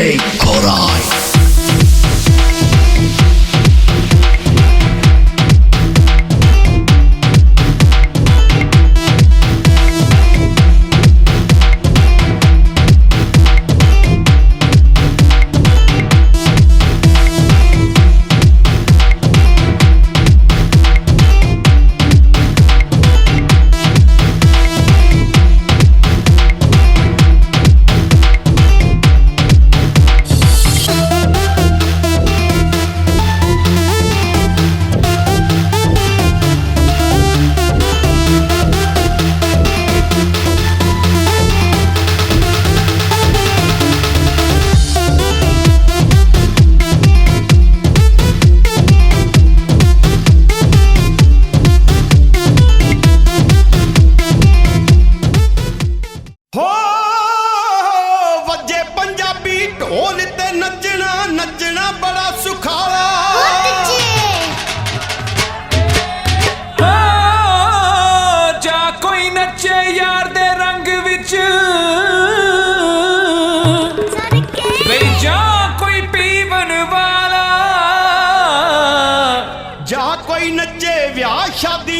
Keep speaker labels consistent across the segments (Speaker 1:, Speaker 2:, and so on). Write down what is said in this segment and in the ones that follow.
Speaker 1: Koray. ਸ਼ਾਦੀ ਵਿੱਚ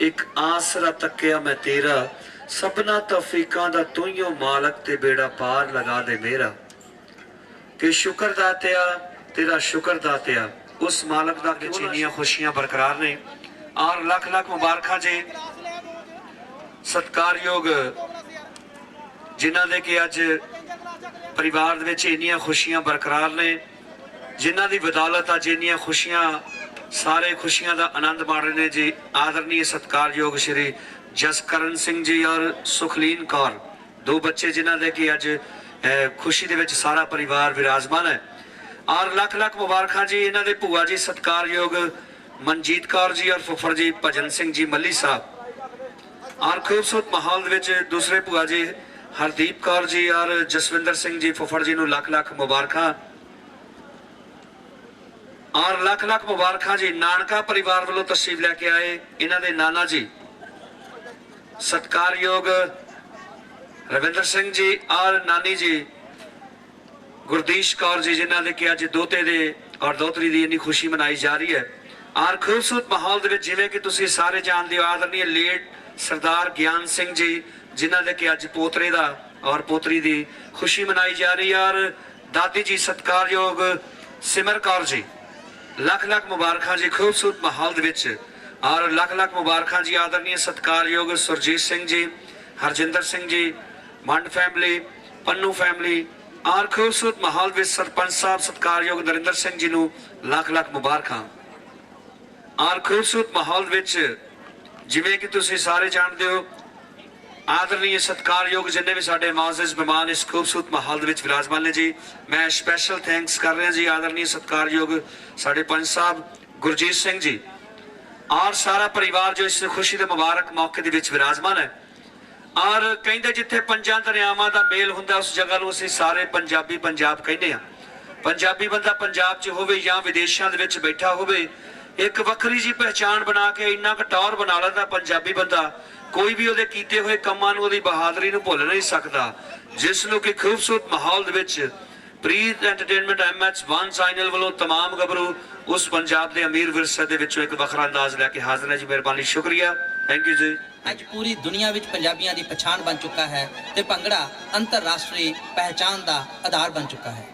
Speaker 2: ਇੱਕ
Speaker 3: ਆਸਰਾ ਤੱਕਿਆ ਮੈਂ ਤੇਰਾ, ਸਭਨਾ ਤੌਫੀਕਾਂ ਦਾ ਤੂੰ ਹੀ ਮਾਲਕ ਤੇ ਬੇੜਾ ਪਾਰ ਲਗਾ ਦੇ ਮੇਰਾ। ਕਿ ਸ਼ੁਕਰ ਦਾਤਿਆ, ਤੇਰਾ ਸ਼ੁਕਰ ਦਾਤਿਆ, ਉਸ ਮਾਲਕ ਦਾ ਕਿ ਜਿੰਨੀਆਂ ਖੁਸ਼ੀਆਂ ਬਰਕਰਾਰ ਨੇ। ਔਰ ਲੱਖ ਲੱਖ ਮੁਬਾਰਕਾਂ ਜੀ। ਸਤਕਾਰਯੋਗ, ਜਿਨ੍ਹਾਂ ਦੇ ਕਿ ਅੱਜ ਪਰਿਵਾਰ ਦੇ ਵਿੱਚ ਇੰਨੀਆਂ ਖੁਸ਼ੀਆਂ ਬਰਕਰਾਰ ਨੇ, ਜਿਨ੍ਹਾਂ ਦੀ ਬਦੌਲਤ ਅੱਜ ਇੰਨੀਆਂ ਖੁਸ਼ੀਆਂ ਸਾਰੇ ਖੁਸ਼ੀਆਂ ਦਾ ਆਨੰਦ ਮਾਣ ਰਹੇ ਨੇ ਜੀ। ਆਦਰਨੀय ਸਤਕਾਰਯੋਗ ਸ਼੍ਰੀ ਜਸਕਰਨ ਸਿੰਘ ਜੀ ਔਰ ਸੁਖਲੀਨ ਕੌਰ। ਦੋ ਬੱਚੇ ਜਿਨ੍ਹਾਂ ਦੇ ਕਿ ਅੱਜ ਖੁਸ਼ੀ ਦੇ ਵਿੱਚ ਸਾਰਾ ਪਰਿਵਾਰ ਵਿਰਾਜਮਾਨ ਹੈ। ਔਰ ਲੱਖ ਲੱਖ ਮੁਬਾਰਕਾਂ ਜੀ ਇਹਨਾਂ ਦੇ ਭੂਆ ਜੀ ਸਤਕਾਰਯੋਗ ਮਨਜੀਤ ਕੌਰ ਜੀ ਔਰ ਫੁੱਫੜ ਜੀ ਭਜਨ ਸਿੰਘ ਜੀ ਮੱਲੀ ਸਾਹਿਬ। ਔਰ ਖੂਬਸੂਰਤ ਮਾਹੌਲ ਦੇ ਵਿੱਚ ਦੂਸਰੇ ਭੂਆ ਜੀ ਹਰਦੀਪ ਕੌਰ ਜੀ ਔਰ ਜਸਵਿੰਦਰ ਸਿੰਘ ਜੀ ਫੁੱਫੜ ਜੀ ਨੂੰ ਲੱਖ ਲੱਖ ਮੁਬਾਰਕਾਂ। ਔਰ ਲੱਖ ਲੱਖ ਮੁਬਾਰਕਾਂ ਜੀ। ਨਾਨਕਾ ਪਰਿਵਾਰ ਵੱਲੋਂ ਤਸ਼ਰੀਫ ਲੈ ਕੇ ਆਏ ਇਹਨਾਂ ਦੇ ਨਾਨਾ ਜੀ। ਸਤਕਾਰਯੋਗ ਰਵਿੰਦਰ ਸਿੰਘ ਜੀ ਔਰ ਨਾਨੀ ਜੀ, ਗੁਰਦੀਸ਼ ਕੌਰ ਜੀ, ਜਿਨ੍ਹਾਂ ਦੇ ਕਿ ਅੱਜ ਦੋਤੇ ਦੇ ਔਰ ਦੋਤਰੀ ਦੀ ਇੰਨੀ ਖੁਸ਼ੀ ਮਨਾਈ ਜਾ ਰਹੀ ਹੈ। ਔਰ ਖੂਬਸੂਰਤ ਮਾਹੌਲ ਦੇ ਵਿੱਚ ਜਿਵੇਂ ਕਿ ਤੁਸੀਂ ਸਾਰੇ ਜਾਣਦੇ ਹੋ ਆਦਰਨੀय ਲੇਟ ਸਰਦਾਰ ਗਿਆਨ ਸਿੰਘ ਜੀ, ਜਿਨ੍ਹਾਂ ਦੇ ਕਿ ਅੱਜ ਪੋਤਰੇ ਦਾ ਔਰ ਪੋਤਰੀ ਦੀ ਖੁਸ਼ੀ ਮਨਾਈ ਜਾ ਰਹੀ ਹੈ। ਔਰ ਦਾਦੀ ਜੀ, ਸਤਕਾਰਯੋਗ ਸਿਮਰ ਕੌਰ ਜੀ। ਲੱਖ ਲੱਖ ਮੁਬਾਰਕਾਂ ਜੀ ਖੂਬਸੂਰਤ ਮਾਹੌਲ ਦੇ ਵਿੱਚ ਔਰ ਲੱਖ ਲੱਖ ਮੁਬਾਰਕਾਂ ਜੀ ਆਦਰਨੀय ਸਤਕਾਰਯੋਗ ਸੁਰਜੀਤ ਸਿੰਘ ਜੀ, ਹਰਜਿੰਦਰ ਸਿੰਘ ਜੀ ਮੰਡ ਫੈਮਿਲੀ ਪੰਨੂ ਫੈਮਿਲੀ ਔਰ ਖੂਬਸੂਰਤ ਮਾਹੌਲ ਵਿੱਚ ਸਰਪੰਚ ਸਾਹਿਬ ਸਤਕਾਰਯੋਗ ਨਰਿੰਦਰ ਸਿੰਘ ਜੀ ਨੂੰ ਲੱਖ ਲੱਖ ਮੁਬਾਰਕਾਂ। ਔਰ ਖੂਬਸੂਰਤ ਮਾਹੌਲ ਵਿੱਚ ਜਿਵੇਂ ਕਿ ਤੁਸੀਂ ਸਾਰੇ ਜਾਣਦੇ ਹੋ ਆਦਰਨੀय ਸਤਕਾਰਯੋਗ ਜਿੰਨੇ ਵੀ ਸਾਡੇ ਮਾਜ਼ਜ਼ ਮਹਿਮਾਨ ਇਸ ਖੂਬਸੂਰਤ ਮਾਹੌਲ ਦੇ ਵਿੱਚ ਵਿਰਾਜਮਾਨ ਨੇ ਜੀ, ਮੈਂ ਸਪੈਸ਼ਲ ਥੈਂਕਸ ਕਰ ਰਿਹਾ ਜੀ ਆਦਰਨੀय ਸਤਕਾਰਯੋਗ ਸਾਡੇ ਪੰਚ ਸਾਹਿਬ, ਗੁਰਜੀਤ ਸਿੰਘ ਜੀ। ਔਰ ਸਾਰਾ ਪਰਿਵਾਰ ਜੋ ਇਸ ਖੁਸ਼ੀ ਦੇ ਮੁਬਾਰਕ ਮੌਕੇ ਦੇ ਵਿੱਚ ਵਿਰਾਜਮਾਨ ਹੈ। ਔਰ ਕਹਿੰਦੇ ਜਿੱਥੇ ਪੰਜਾਂ ਦਰਿਆਵਾਂ ਦਾ ਮੇਲ ਹੁੰਦਾ, ਉਸ ਜਗ੍ਹਾ ਨੂੰ ਅਸੀਂ ਸਾਰੇ ਪੰਜਾਬੀ ਪੰਜਾਬ ਕਹਿੰਦੇ ਆ ਪੰਜਾਬੀ ਬੰਦਾ ਪੰਜਾਬ 'ਚ ਹੋਵੇ ਜਾਂ ਵਿਦੇਸ਼ਾਂ ਦੇ ਵਿੱਚ ਬੈਠਾ ਹੋਵੇ, ਇੱਕ ਵੱਖਰੀ ਜੀ ਪਹਿਚਾਣ ਬਣਾ ਕੇ ਇੰਨਾ ਕੁ ਬਣਾ ਲੈਂਦਾ ਪੰਜਾਬੀ ਬੰਦਾ ਕੋਈ ਵੀ ਉਹਦੇ ਕੀਤੇ ਹੋਏ ਕੰਮਾਂ ਨੂੰ ਉਹਦੀ ਬਹਾਦਰੀ ਨੂੰ ਭੁੱਲ ਨਹੀਂ ਸਕਦਾ ਜਿਸ ਨੂੰ ਕਿ ਖੂਬਸੂਰਤ ਮਾਹੌਲ ਦੇ ਵਿੱਚ ਪ੍ਰੀਤ ਐਂਟਰਟੇਨਮੈਂਟ ਐਮਐਚ 1 ਚੈਨਲ ਵੱਲੋਂ तमाम ਗੱਭਰੂ ਉਸ ਪੰਜਾਬ ਦੇ ਅਮੀਰ ਵਿਰਸੇ ਦੇ ਵਿੱਚੋਂ ਇੱਕ ਵੱਖਰਾ ਅੰਦਾਜ਼ ਲੈ ਕੇ ਹਾਜ਼ਰ ਹੈ ਜੀ ਮਿਹਰਬਾਨੀ ਸ਼ੁਕਰੀਆ ਥੈਂਕ ਯੂ ਜੀ
Speaker 4: ਅੱਜ ਪੂਰੀ ਦੁਨੀਆ ਵਿੱਚ ਪੰਜਾਬੀਆਂ ਦੀ ਪਛਾਣ ਬਣ ਚੁੱਕਾ ਹੈ ਤੇ ਭੰਗੜਾ ਅੰਤਰਰਾਸ਼ਟਰੀ ਪਹਿਚਾਣ ਦਾ ਆਧਾਰ ਬਣ ਚੁੱਕਾ ਹੈ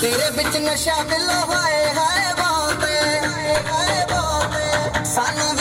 Speaker 5: ਤੇਰੇ ਵਿੱਚ ਨਸ਼ਾ ਦਿਲ ਹੋਏ ਹਾਏ ਬਾਤੇ ਹਾਏ ਬਾਤੇ ਸਾਨੂੰ